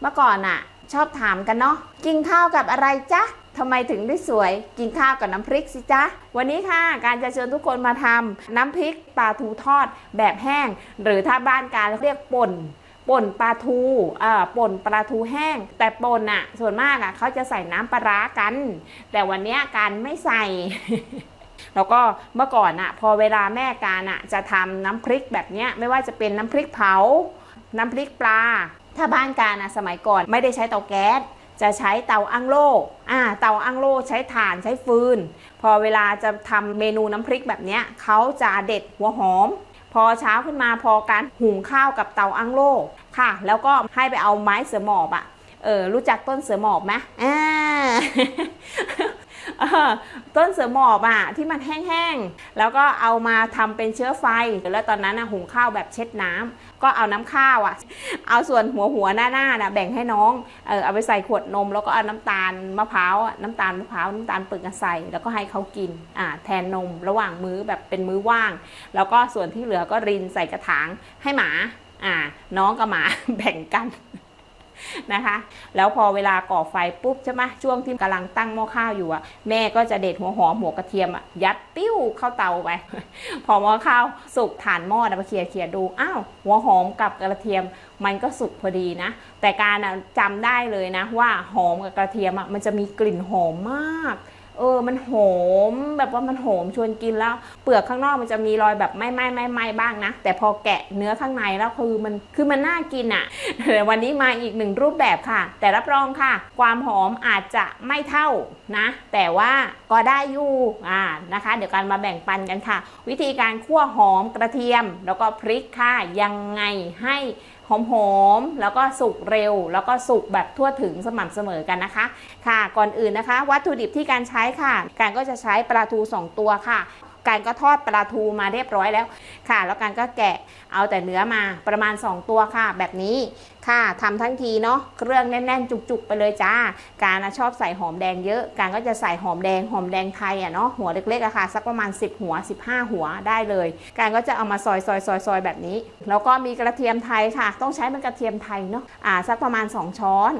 เมื่อก่อนอะชอบถามกันเนาะกินข้าวกับอะไรจ๊ะทำไมถึงได้สวยกินข้าวกับน้ำพริกสิจ๊ะ วันนี้ค่ะ การจะเชิญทุกคนมาทำน้ำพริกปลาทูทอดแบบแห้ง หรือถ้าบ้านการเรียกป่นป่นปลาทูอ่าป่นปลาทูแห้ง แต่ป่นอะส่วนมากอะเขาจะใส่น้ำปลาร้ากัน แต่วันนี้การไม่ใส่แล้วก็เมื่อก่อนอะพอเวลาแม่การอะจะทำน้ำพริกแบบเนี้ยไม่ว่าจะเป็นน้ำพริกเผา น้ำพริกปลา ถ้าบ้านการอะสมัยก่อนไม่ได้ใช้เตาแก๊สจะใช้เตาอั้งโล่อ่า เตาอั้งโล่ใช้ถ่านใช้ฟืน พอเวลาจะทำเมนูน้ำพริกแบบเนี้ยเขาจะเด็ดหัวหอม พอเช้าขึ้นมาพอการหุงข้าวกับเตาอั้งโล่ค่ะ แล้วก็ให้ไปเอาไม้เสือหมอบอะเออรู้จักต้นเสือหมอบไหมอ่า ต้นเสือหมอบอะที่มันแห้งๆ แล้วก็เอามาทำเป็นเชื้อไฟ แล้วตอนนั้นนะหุงข้าวแบบเช็ดน้ำก็เอาน้ำข้าวอะ เอาส่วนหัวหัวหน้าหน้านะแบ่งให้น้องเออเอาไปใส่ขวดนม แล้วก็เอาน้ำตาลมะพร้าวอะน้ำตาลมะพร้าวน้ำตาลปึกอะใส่ แล้วก็ให้เขากินอ่าแทนนมระหว่างมื้อแบบเป็นมื้อว่าง แล้วก็ส่วนที่เหลือก็รินใส่กระถางให้หมาอ่าน้องกับหมาแบ่งกัน นะคะ แล้วพอเวลาก่อไฟปุ๊บใช่ไหมช่วงที่กำลังตั้งหม้อข้าวอยู่อะแม่ก็จะเด็ดหัวหอมหัวกระเทียมอะยัดปิ้วเข้าเตาไป พอหม้อข้าวสุกฐานหม้อนะมาเคลียร์เคลียร์ดูอ้าวหัวหอมกับกระเทียมมันก็สุกพอดีนะ แต่การอะจำได้เลยนะว่าหอมกับกระเทียมอะมันจะมีกลิ่นหอมมาก เออมันหอมแบบว่ามันหอมชวนกินแล้ว เปลือกข้างนอกมันจะมีรอยแบบไม่ไหม้ไม่ไหม้บ้างนะ แต่พอแกะเนื้อข้างในแล้วคือมันคือมันน่ากินอะ่ะวันนี้มาอีกหนึ่งรูปแบบค่ะ แต่รับรองค่ะ ความหอมอาจจะไม่เท่านะ แต่ว่าก็ได้อยู่อ่านะคะ เดี๋ยวกันมาแบ่งปันกันค่ะ วิธีการคั่วหอมกระเทียม แล้วก็พริกค่ะยังไงให้ หอมๆ แล้วก็สุกเร็ว แล้วก็สุกแบบทั่วถึงสม่ำเสมอกันนะคะ ค่ะ ก่อนอื่นนะคะ วัตถุดิบที่การใช้ค่ะ การก็จะใช้ปลาทู 2 ตัวค่ะ การก็ทอดปลาทูมาเรียบร้อยแล้วค่ะ แล้วการก็แกะเอาแต่เนื้อมาประมาณ 2 ตัวค่ะ แบบนี้ค่ะทำทั้งทีเนาะเครื่องแน่น ๆ จุกๆ ไปเลยจ้า การชอบใส่หอมแดงเยอะ การก็จะใส่หอมแดงหอมแดงไทยอะเนาะหัวเล็กๆอะค่ะสักประมาณ 10 หัว 15 หัวได้เลย การก็จะเอามาซอยซอยซอยซอยแบบนี้ แล้วก็มีกระเทียมไทยค่ะ ต้องใช้เป็นกระเทียมไทยเนาะอ่าสักประมาณ 2 ช้อน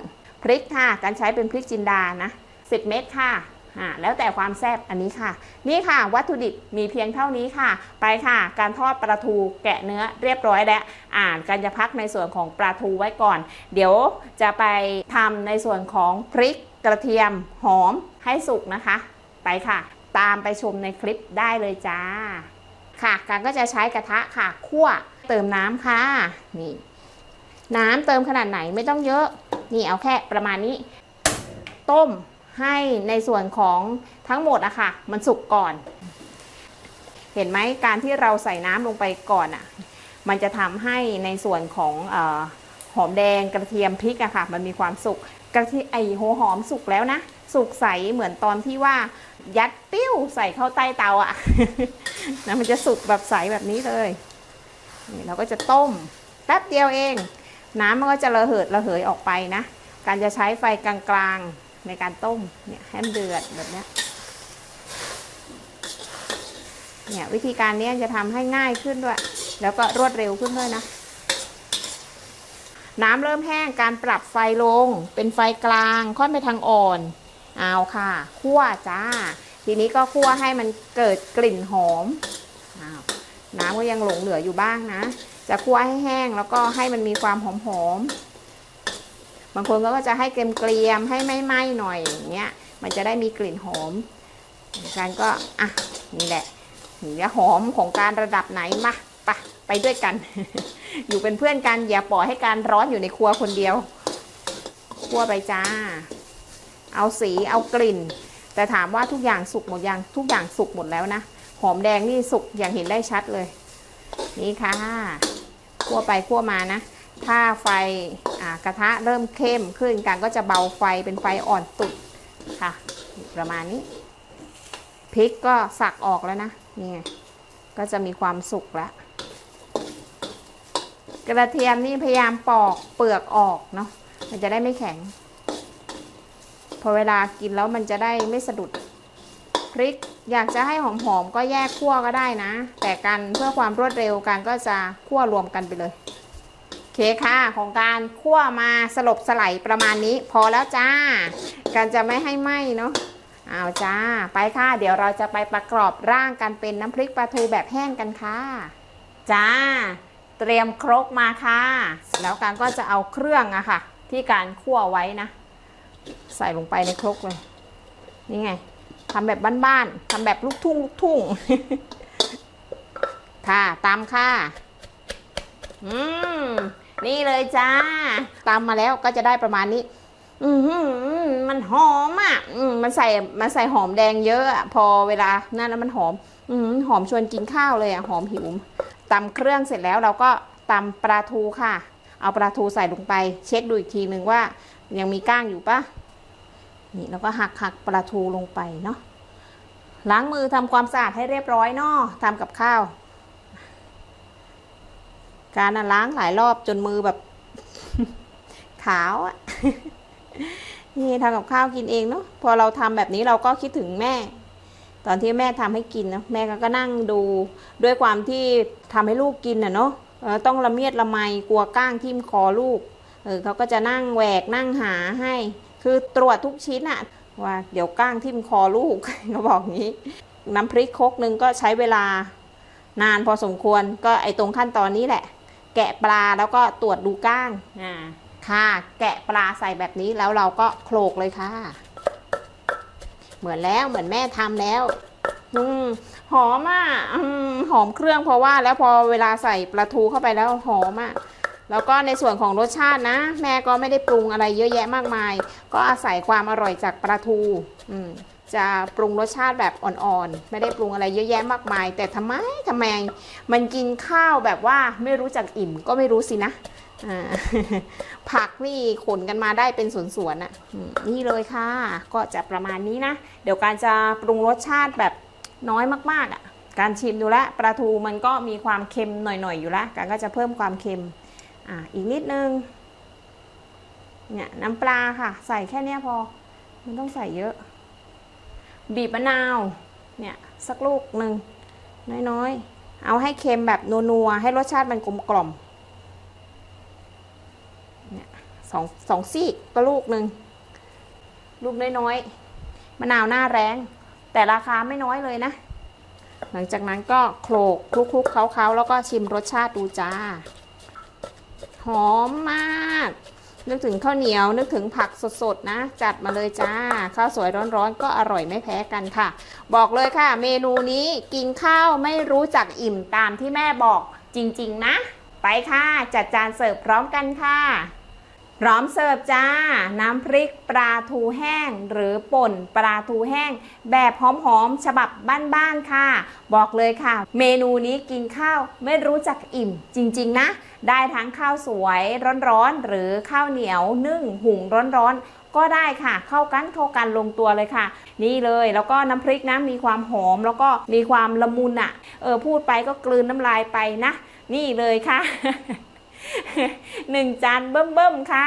พริกค่ะ การใช้เป็นพริกจินดานะ10 เม็ดค่ะ อ่าแล้วแต่ความแซ่บอันนี้ค่ะ นี่ค่ะ วัตถุดิบมีเพียงเท่านี้ค่ะ ไปค่ะ การทอดปลาทูแกะเนื้อเรียบร้อยแล้วอ่านการจะพักในส่วนของปลาทูไว้ก่อน เดี๋ยวจะไปทำในส่วนของพริกกระเทียมหอมให้สุกนะคะ ไปค่ะ ตามไปชมในคลิปได้เลยจ้า ค่ะ การก็จะใช้กระทะค่ะคั่วเติมน้ำค่ะนี่น้ำเติมขนาดไหนไม่ต้องเยอะ นี่เอาแค่ประมาณนี้ ต้ม ให้ในส่วนของทั้งหมดอะค่ะ มันสุกก่อน เห็นไหมการที่เราใส่น้ำลงไปก่อนอะมันจะทำให้ในส่วนของอหอมแดงกระเทียมพริกอะค่ะ มันมีความสุกกระเทียมไอหัวหอมสุกแล้วนะ สุกใสเหมือนตอนที่ว่ายัดปิ้วใส่เข้าใต้เตาอะนะมันจะสุกแบบใสแบบนี้เลยนี่เราก็จะต้มแป๊บเดียวเอง น้ำมันก็จะระเหิดระเหยออกไปนะ การจะใช้ไฟกลางๆ ในการต้มเนี่ยให้มันเดือดแบบเนี้ยเนี่ยวิธีการนี้จะทำให้ง่ายขึ้นด้วย แล้วก็รวดเร็วขึ้นด้วยนะ น้ำเริ่มแห้งการปรับไฟลง เป็นไฟกลางค่อนไปทางอ่อน เอาค่ะคั่วจ้า ทีนี้ก็คั่วให้มันเกิดกลิ่นหอมอาน้ำก็ยังหลงเหลืออยู่บ้างนะ จะคั่วให้แห้งแล้วก็ให้มันมีความหอมหอมๆ บางคนก็จะให้เกรียมๆให้ไม่ไหม้หน่อยอย่างเงี้ย มันจะได้มีกลิ่นหอมการก็อะนี่แหละนี่จะหอมของการระดับไหนมาไปไปด้วยกัน อยู่เป็นเพื่อนกันอย่าปล่อยให้การร้อนอยู่ในครัวคนเดียวคั่วไปจ้า เอาสีเอากลิ่น แต่ถามว่าทุกอย่างสุกหมดยังทุกอย่างสุกหมดแล้วนะหอมแดงนี่สุกอย่างเห็นได้ชัดเลย นี่ค่ะคั่วไปคั่วมานะ ถ้าไฟกระทะเริ่มเข้มขึ้นกันก็จะเบาไฟเป็นไฟอ่อนตุดค่ะ ประมาณนี้พริกก็สักออกแล้วนะนี่ก็จะมีความสุกแล้วกระเทียมนี่พยายามปอกเปลือกออกเนาะมันจะได้ไม่แข็ง พอเวลากินแล้วมันจะได้ไม่สะดุดพริกอยากจะให้หอมๆก็แยกคั่วก็ได้นะ แต่กันเพื่อความรวดเร็วกันก็จะคั่วรวมกันไปเลย เคค่ะของการคั่วมาสลบสไลด์ประมาณนี้ พอแล้วจ้าการจะไม่ให้ไหมเนาะเอาจ้า ไปค่ะ เดี๋ยวเราจะไปประกอบร่างกันเป็นน้ำพริกปลาทูแบบแห้งกันค่ะ จ้า เตรียมครกมาค่ะ แล้วการก็จะเอาเครื่องอะค่ะ ที่การคั่วไว้นะ ใส่ลงไปในครกเลย นี่ไงทำแบบบ้านๆทำแบบลูกทุ่งลูกทุ่ง ค่ะ ตามค่ะ อืม นี่เลยจ้าตามมาแล้วก็จะได้ประมาณนี้ อือหือมันหอมอะอืมมันใส่มันใส่หอมแดงเยอะอะพอเวลานั่นแล้วมันหอม อืมหอมชวนกินข้าวเลยอะหอมหิวตำเครื่องเสร็จแล้วเราก็ตำปลาทูค่ะ เอาปลาทูใส่ลงไป เช็คดูอีกทีหนึ่งว่า ยังมีก้างอยู่ปะนี่แล้วก็หักหักปลาทูลงไปเนาะล้างมือทำความสะอาดให้เรียบร้อยเนาะทำกับข้าว การล้างหลายรอบจนมือแบบ ขาวอะนี่ทำกับข้าวกินเองเนาะพอเราทำแบบนี้เราก็คิดถึงแม่ ตอนที่แม่ทำให้กินนะแม่ก็นั่งดูด้วยความที่ทำให้ลูกกินน่ะเนาะต้องละเมียดละไมกลัวก้างทิ่มคอลูกเออเขาก็จะนั่งแหวกนั่งหาให้ คือตรวจทุกชิ้นอะว่าเดี๋ยวก้างทิ่มคอลูกเขาบอกงี้ น้ำพริกคกนึงก็ใช้เวลานานพอสมควรก็ไอตรงขั้นตอนนี้แหละ แกะปลาแล้วก็ตรวจดูก้างอ่าค่ะ แกะปลาใส่แบบนี้แล้วเราก็โขลกเลยค่ะ เหมือนแล้วเหมือนแม่ทำแล้วอืมหอมอะอืมหอมเครื่องเพราะว่าแล้วพอเวลาใส่ปลาทูเข้าไปแล้วหอมอะแล้วก็ในส่วนของรสชาตินะ แม่ก็ไม่ได้ปรุงอะไรเยอะแยะมากมาย ก็อาศัยความอร่อยจากปลาทู อืม จะปรุงรสชาติแบบอ่อนๆ ไม่ได้ปรุงอะไรเยอะแยะมากมาย แต่ทำไมทำไมมันกินข้าวแบบว่าไม่รู้จักอิ่มก็ไม่รู้สินะผักนี่ขนกันมาได้เป็นสวนๆอะนี่เลยค่ะ ก็จะประมาณนี้นะ เดี๋ยวการจะปรุงรสชาติแบบน้อยมากๆอะ การชิมดูแลวปลาทูมันก็มีความเค็มหน่อยๆอยู่แล้วการก็จะเพิ่มความเค็มอ่าอีกนิดนึงเนี่ยน้ำปลาค่ะ ใส่แค่เนี้ยพอ มันต้องใส่เยอะ บีบมะนาวเนี่ยสักลูกหนึ่งน้อยๆ เอาให้เค็มแบบนัวๆ ให้รสชาติมันกลมกล่อมเนี่ยสองสองซี่ก็ลูกหนึ่งลูกน้อยๆมะนาวหน้าแรงแต่ราคาไม่น้อยเลยนะ หลังจากนั้นก็โขลกคลุกๆเคล้าๆ แล้วก็ชิมรสชาติดูจ้า หอมมาก นึกถึงข้าวเหนียว นึกถึงผักสดๆนะ จัดมาเลยจ้า ข้าวสวยร้อนๆ ก็อร่อยไม่แพ้กันค่ะ บอกเลยค่ะ เมนูนี้กินข้าวไม่รู้จักอิ่มตามที่แม่บอกจริงๆนะ ไปค่ะ จัดจานเสิร์ฟพร้อมกันค่ะพร้อมเสิร์ฟจ้า น้ำพริกปลาทูแห้ง หรือป่นปลาทูแห้ง แบบหอมๆ ฉบับบ้านๆค่ะ บอกเลยค่ะ เมนูนี้กินข้าวไม่รู้จักอิ่มจริงๆนะ ได้ทั้งข้าวสวยร้อนๆหรือข้าวเหนียวนึ่งหุงร้อนๆ ก็ได้ค่ะ เข้ากันเข้ากันลงตัวเลยค่ะ นี่เลยแล้วก็น้ำพริกนะมีความหอมแล้วก็มีความละมุนอะ่ะเออพูดไปก็กลืนน้ำลายไปนะ นี่เลยค่ะหนึ่งจานเบิ่มๆค่ะ